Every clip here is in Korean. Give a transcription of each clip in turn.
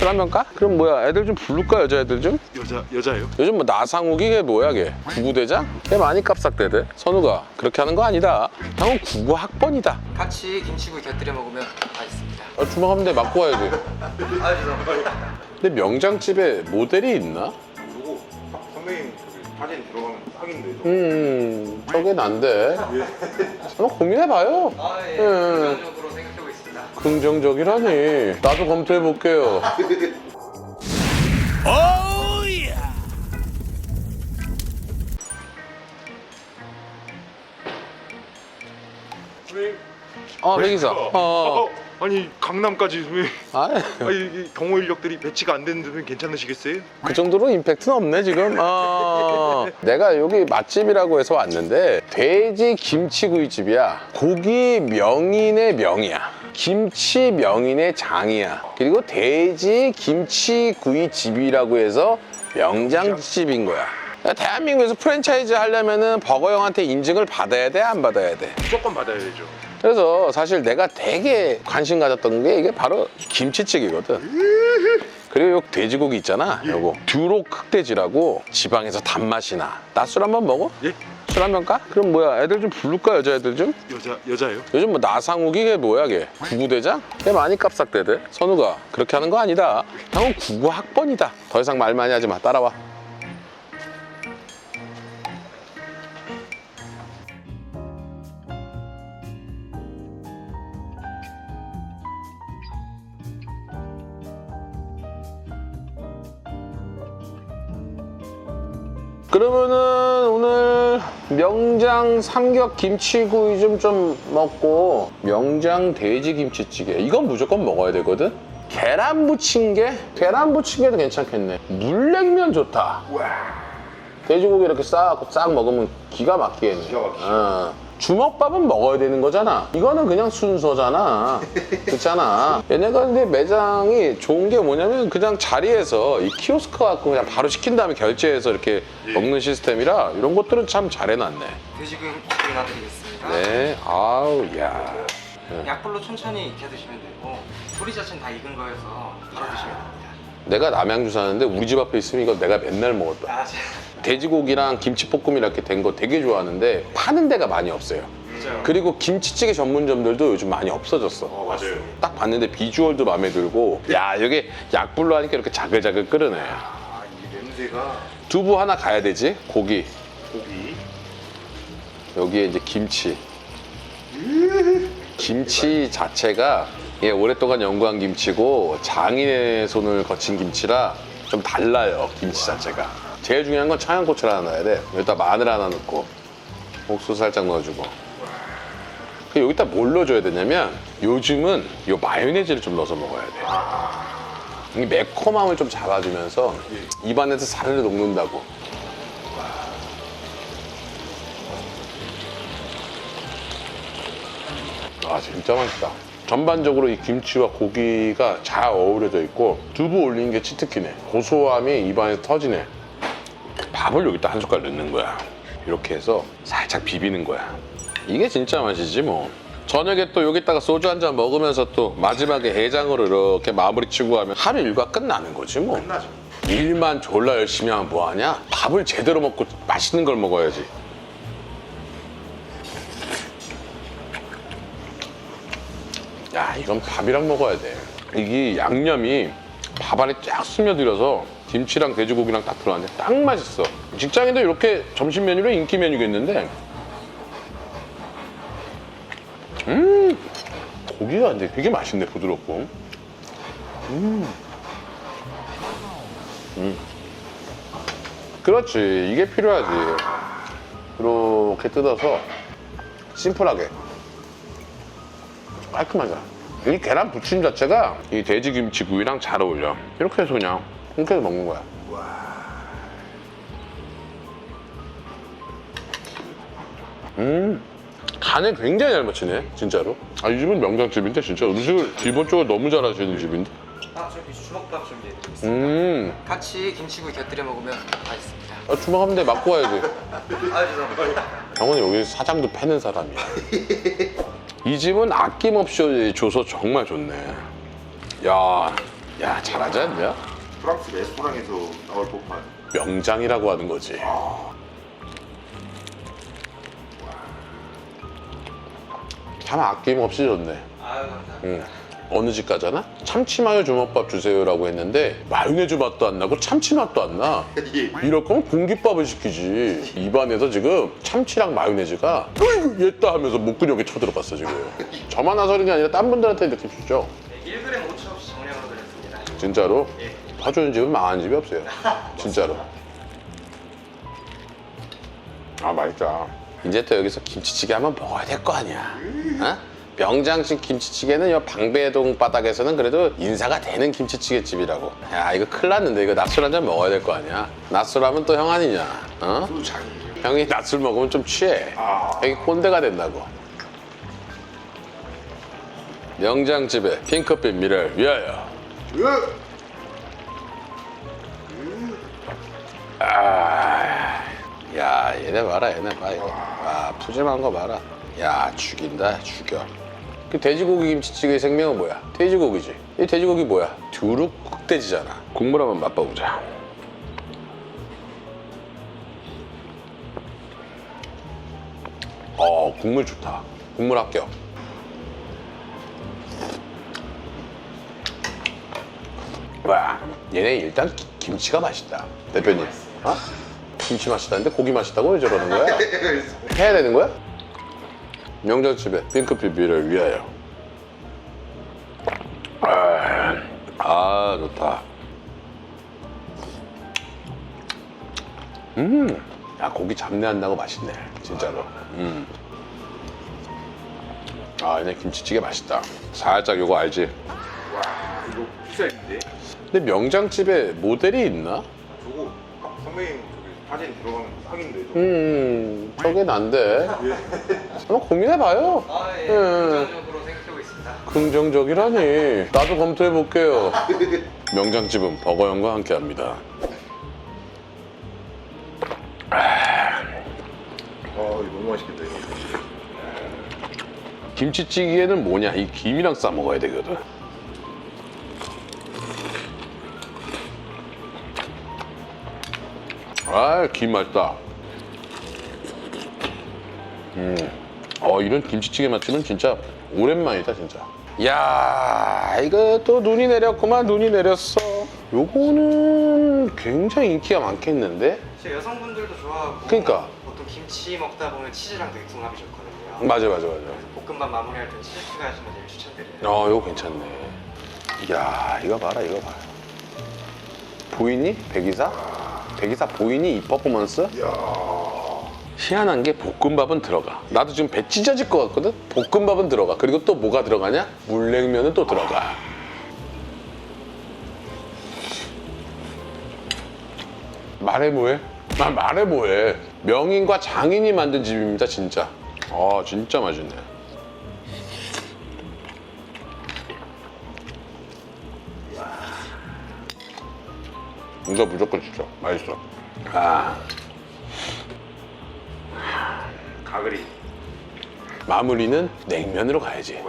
술 한 병 까? 그럼 뭐야 애들 좀 부를까 여자애들 좀? 여자 여자예요? 요즘 뭐 나상욱이 걔 뭐야 걔 구구대장? 걔 많이 깝싹대대 선우가 그렇게 하는 거 아니다 형은 구구 학번이다 같이 김치구이 곁들여 먹으면 맛있습니다. 아, 주방 한대 맞고 와야지 아 죄송합니다. 근데 명장집에 모델이 있나? 누구 선배님 저기 사진 들어가면 딱인데 저. 음 저게 난데 한번 고민해봐요 아 예. 예. 긍정적이라니 나도 검토해 볼게요 선배님 어 백이사 어, 어. 어, 아니 강남까지 선배님 아, 아니 경호 인력들이 배치가 안 되는데 괜찮으시겠어요? 그 정도로 임팩트는 없네 지금. 어. 내가 여기 맛집이라고 해서 왔는데 돼지 김치구이집이야. 고기 명인의 명이야. 김치 명인의 장이야. 그리고 돼지 김치구이집이라고 해서 명장집인 거야. 대한민국에서 프랜차이즈 하려면은 버거 형한테 인증을 받아야 돼, 안 받아야 돼? 무조건 받아야 되죠. 그래서 사실 내가 되게 관심 가졌던 게 이게 바로 김치찌개거든. 그리고 요 돼지고기 있잖아. 요거 듀로 흑돼지라고 지방에서 단맛이 나. 나 술 한번 먹어? 예? 술 한 병 까? 그럼 뭐야 애들 좀 부를까 여자애들 좀? 여자 여자예요? 요즘 뭐 나상욱이 걔 뭐야 걔 구구대장? 걔 많이 깝싹대대 선우가 그렇게 하는 거 아니다 형은 구구 학번이다 더 이상 말 많이 하지 마 따라와 그러면은 명장 삼겹 김치구이 좀 좀 먹고 명장 돼지 김치찌개. 이건 무조건 먹어야 되거든. 계란 부침개? 계란 부침개도 괜찮겠네. 물냉면 좋다. 돼지고기 이렇게 싹, 싹 먹으면 기가 막히겠네. 기가 막히죠. 어. 주먹밥은 먹어야 되는 거잖아. 이거는 그냥 순서잖아. 그렇잖아. 얘네가 근데 매장이 좋은 게 뭐냐면 그냥 자리에서 이 키오스크 갖고 그냥 바로 시킨 다음에 결제해서 이렇게 먹는 시스템이라 이런 것들은 참 잘 해놨네. 돼지구이 놔드리겠습니다. 네. 아우 야. 약불로 천천히 익혀 드시면 되고 소리 자체는 다 익은 거여서 바로 드시면 됩니다. 내가 남양주 사는데 우리 집 앞에 있으면 이거 내가 맨날 먹었다. 아 제- 돼지고기랑 김치볶음 이렇게 된 거 되게 좋아하는데 파는 데가 많이 없어요. 맞아요. 그리고 김치찌개 전문점들도 요즘 많이 없어졌어. 어 맞아요. 딱 봤는데 비주얼도 마음에 들고. 야 이게 약불로 하니까 이렇게 자글자글 끓으네. 아 이 냄새가. 두부 하나 가야 되지? 고기. 고기. 여기에 이제 김치. 김치 자체가 예, 오랫동안 연구한 김치고 장인의 손을 거친 김치라 좀 달라요 김치 자체가 제일 중요한 건 청양고추를 하나 넣어야 돼. 여기다 마늘 하나 넣고 옥수수 살짝 넣어주고. 그 여기다 뭘 넣어줘야 되냐면 요즘은 요 마요네즈를 좀 넣어서 먹어야 돼. 이 매콤함을 좀 잡아주면서 입안에서 사르르 녹는다고. 아 진짜 맛있다. 전반적으로 이 김치와 고기가 잘 어우러져 있고 두부 올린 게 치트키네. 고소함이 입안에서 터지네 밥을 여기다 한 숟갈 넣는 거야. 이렇게 해서 살짝 비비는 거야. 이게 진짜 맛이지 뭐. 저녁에 또 여기다가 소주 한 잔 먹으면서 또 마지막에 해장으로 이렇게 마무리 치고 하면 하루 일과 끝나는 거지 뭐. 끝나죠. 일만 졸라 열심히 하면 뭐하냐? 밥을 제대로 먹고 맛있는 걸 먹어야지. 야 이건 밥이랑 먹어야 돼. 이게 양념이 밥 안에 쫙 스며들어서 김치랑 돼지고기랑 딱 들어갔는데 딱 맛있어. 직장인도 이렇게 점심 메뉴로 인기 메뉴겠는데. 음 고기가 근데 되게 맛있네 부드럽고. 그렇지. 이게 필요하지. 이렇게 뜯어서 심플하게. 깔끔하잖아. 이 계란 부침 자체가 이 돼지김치구이랑 잘 어울려. 이렇게 해서 그냥 해서 먹는 거야 음 간을 굉장히 잘 맞추네 진짜로 아 이 집은 명장집인데 진짜 음식을 기본적으로 너무 잘하시는 집인데 아 저기 주먹밥 준비해드리겠습니다. 음 같이 김치구이 곁들여 먹으면 맛있습니다. 아, 주먹 한대 맞고 와야지 아 죄송합니다. 형은 여기 사장도 패는 사람이야. 이 집은 아낌없이 줘서 정말 좋네. 야, 야 잘하지 않냐? 프랑스 레스토랑에서 나올 법한 명장이라고 하는 거지. 참 아낌없이 좋네. 아유 감사합니다. 응. 어느 집 가잖아? 참치 마요 주먹밥 주세요라고 했는데 마요네즈 맛도 안 나고 참치 맛도 안 나. 이게 이럴 거면 공깃밥을 시키지. 입안에서 지금 참치랑 마요네즈가 어이구 얘다 하면서 목근육에 쳐들어갔어 지금. 저만 나서는 게 아니라 딴 분들한테 이렇게 주죠. 네, 1g 오차 없이 정량으로 드렸습니다. 진짜로. 예. 사주는 집은 망한 집이 없어요. 진짜로. 아 맛있다. 이제 또 여기서 김치찌개 한번 먹어야 될 거 아니야. 어? 명장식 김치찌개는 요 방배동 바닥에서는 그래도 인사가 되는 김치찌개 집이라고. 야 이거 큰일 났는데 이거 낮술 한 잔 먹어야 될 거 아니야. 낮술 하면 또 형 아니냐. 어? 형이 낮술 먹으면 좀 취해. 아. 형이 꼰대가 된다고. 명장집의 핑크빛 미래를 위하여. 으! 얘네 봐라 얘네 봐 이거 와 푸짐한 거 봐라. 야 죽인다 죽여. 그 돼지고기 김치찌개의 생명은 뭐야? 돼지고기지. 이 돼지고기 뭐야? 두릅 흑돼지잖아. 국물 한번 맛봐보자. 어 국물 좋다. 국물 합격. 와 얘네 일단 기- 김치가 맛있다. 대표님. 어? 김치 맛있다는데 고기 맛있다고 왜 저러는 거야? 해야 되는 거야? 명절집에 핑크빛 미를 위하여 아, 아 좋다 음야 고기 잡내 안 나고 맛있네 진짜로 음. 아 얘네 김치찌개 맛있다 살짝 요거 알지? 와 이거 비쌀인데? 근데 명장집에 모델이 있나? 저거 아, 선배님 사진 들어가면 저거. 음, 저긴 안 돼. 한번 고민해봐요. 아 예. 예. 긍정적으로 생각하고 있습니다. 긍정적이라니. 나도 검토해볼게요. 명장집은 버거형과 함께합니다. 아 이거 너무 맛있겠다 이거. 김치찌개는 뭐냐? 이 김이랑 싸 먹어야 되거든. 아, 김 맛있다. 음, 어 이런 김치찌개 맛집은 진짜 오랜만이다 진짜. 야, 이거 또 눈이 내렸구만 눈이 내렸어. 요거는 굉장히 인기가 많겠는데? 제 여성분들도 좋아하고 그러니까. 보통 김치 먹다 보면 치즈랑 되게 궁합이 좋거든요. 맞아, 맞아, 맞아. 볶음밥 마무리할 때 치즈 추가하시면 제일 추천드려요. 어, 이거 괜찮네. 이야, 이거 봐라, 이거 봐. 보이니? 백이사? 백이사 보이니? 이 퍼포먼스? 희한한 게 볶음밥은 들어가. 나도 지금 배 찢어질 것 같거든? 볶음밥은 들어가. 그리고 또 뭐가 들어가냐? 물냉면은 또 들어가. 말해 뭐해? 아, 말해 뭐해? 명인과 장인이 만든 집입니다, 진짜. 아, 진짜 맛있네. 이거 무조건 진짜 맛있어. 아, 가그리. 마무리는 냉면으로 가야지.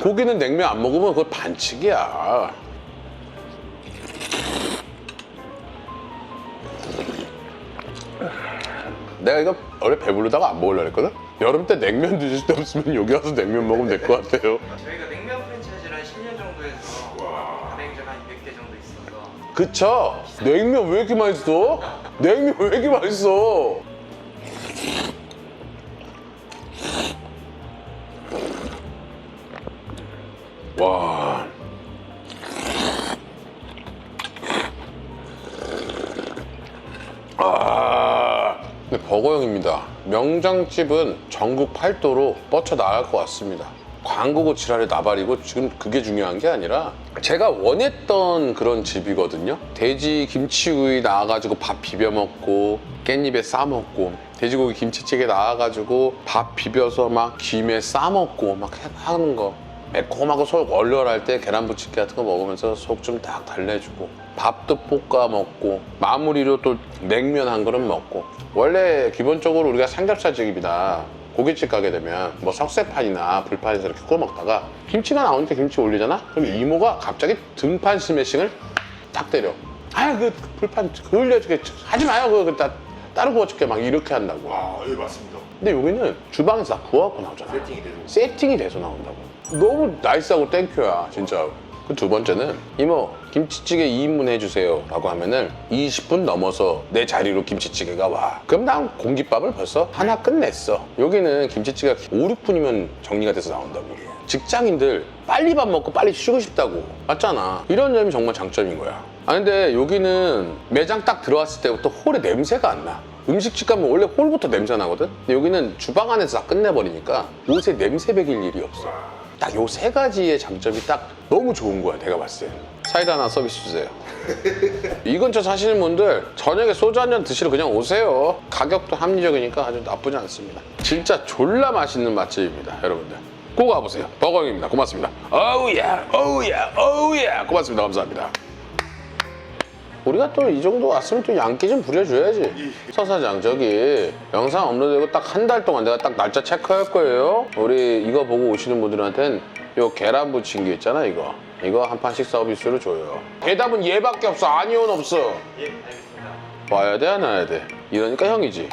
고기는 냉면 안 먹으면 그거 반칙이야. 내가 이거 원래 배부르다가 안 먹으려고 했거든? 여름 때 냉면 드실 때 없으면 여기 와서 냉면 먹으면 될 것 같아요. 저희가 냉면 프랜차이즈를 한 10년 정도 해서 가맹점 한 200개 정도 있어서 그쵸? 냉면 왜 이렇게 맛있어? 냉면 왜 이렇게 맛있어? 와. 아. 근데 버거형입니다. 명장집은 전국 팔도로 뻗쳐 나갈 것 같습니다. 광고고 지랄의 나발이고 지금 그게 중요한 게 아니라 제가 원했던 그런 집이거든요. 돼지 김치구이 나와가지고 밥 비벼 먹고 깻잎에 싸 먹고 돼지고기 김치찌개 나와가지고 밥 비벼서 막 김에 싸 먹고 막 하는 거. 매콤하고 속 얼얼할 때 계란 부침개 같은 거 먹으면서 속 좀 딱 달래주고 밥도 볶아 먹고 마무리로 또 냉면 한 그릇 먹고 원래 기본적으로 우리가 삼겹살 집이나 고깃집 가게 되면 뭐 석쇠판이나 불판에서 이렇게 구워 먹다가 김치가 나오니까 김치 올리잖아? 그럼 이모가 갑자기 등판 스매싱을 딱 때려. 아, 그 불판 그을려주게 하지 마요. 그거 다 따로 구워줄게. 막 이렇게 한다고. 아, 예, 맞습니다. 근데 여기는 주방에서 다 구워갖고 나오잖아. 세팅이 되고. 세팅이 돼서 나온다고. 너무 나이스하고 땡큐야, 진짜. 그두 번째는 이모 김치찌개 2인분 해주세요 라고 하면은 20분 넘어서 내 자리로 김치찌개가 와. 그럼 난 공깃밥을 벌써 하나 끝냈어. 여기는 김치찌개가 5, 6분이면 정리가 돼서 나온다고 직장인들 빨리 밥 먹고 빨리 쉬고 싶다고. 맞잖아. 이런 점이 정말 장점인 거야. 아 근데 여기는 매장 딱 들어왔을 때부터 홀에 냄새가 안나. 음식집 가면 원래 홀부터 냄새 나거든? 근데 여기는 주방 안에서 다 끝내버리니까 옷에 냄새 배길 일이 없어 딱 요 세 가지의 장점이 딱 너무 좋은 거야 내가 봤을 때. 사이다 하나 서비스 주세요. 이 근처 사시는 분들 저녁에 소주 한 잔 드시러 그냥 오세요. 가격도 합리적이니까 아주 나쁘지 않습니다. 진짜 졸라 맛있는 맛집입니다 여러분들. 꼭 와보세요. 버거입니다. 고맙습니다. 어우야 어우야 어우야. 고맙습니다. 감사합니다 우리가 또 이 정도 왔으면 또 양기 좀 부려줘야지. 서사장 저기 영상 업로드되고 딱 한 달 동안 내가 딱 날짜 체크할 거예요. 우리 이거 보고 오시는 분들한테는 요 계란 부침개 있잖아 이거. 이거 한 판씩 서비스로 줘요. 대답은 얘밖에 없어. 아니오는 없어. 예, 알겠습니다. 와야 돼, 안 와야 돼. 이러니까 형이지.